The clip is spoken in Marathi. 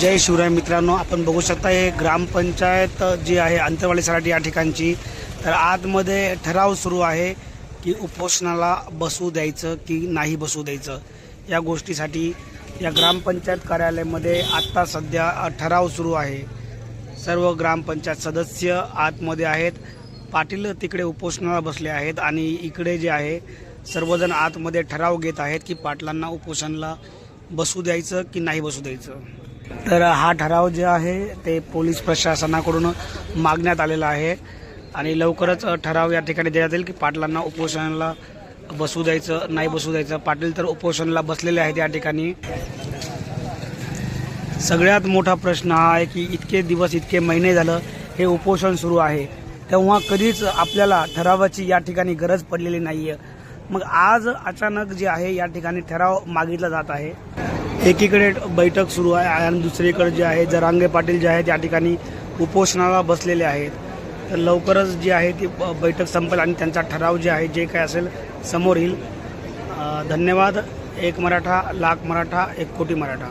जय शिवराय मित्रांनो आपण बघू शकता हे ग्रामपंचायत जी आहे अंतरवाडी सराटी या ठिकाणची तर आतमध्ये ठराव सुरू आहे की उपोषणाला बसू द्यायचं की नाही बसू द्यायचं. या गोष्टीसाठी या ग्रामपंचायत कार्यालयामध्ये आत्ता सध्या ठराव सुरू आहे. सर्व ग्रामपंचायत सदस्य आतमध्ये आहेत. पाटील तिकडे उपोषणाला बसले आहेत आणि इकडे जे आहे सर्वजण आतमध्ये ठराव घेत आहेत की पाटलांना उपोषणाला बसू द्यायचं की नाही बसू द्यायचं. तर हा ठराव जे आहे ते पोलीस प्रशासनाकडून मागण्यात आलेला आहे. आणि लवकरच ठराव या ठिकाणी देण्यात येईल की पाटलांना उपोषणाला बसू द्यायचं नाही बसू द्यायचं. पाटील तर उपोषणाला बसलेले आहेत या ठिकाणी. सगळ्यात मोठा प्रश्न हा आहे की इतके दिवस इतके महिने झालं हे उपोषण सुरू आहे. तेव्हा कधीच आपल्याला ठरावाची या ठिकाणी गरज पडलेली नाही आहे मग आज अचानक जे आहे या ठिकाणी ठराव मागितला जात आहे. एकीकडे बैठक सुरू आहे आणि दुसरीकडे जे आहे जरांगे पाटील जे आहेत या ठिकाणी उपोषणाला बसलेले आहेत. तर लवकरच जी आहे ती ब- बैठक संपेल आणि त्यांचा ठराव जे आहे जे काय असेल समोर येईल. धन्यवाद. एक मराठा लाख मराठा एक कोटी मराठा.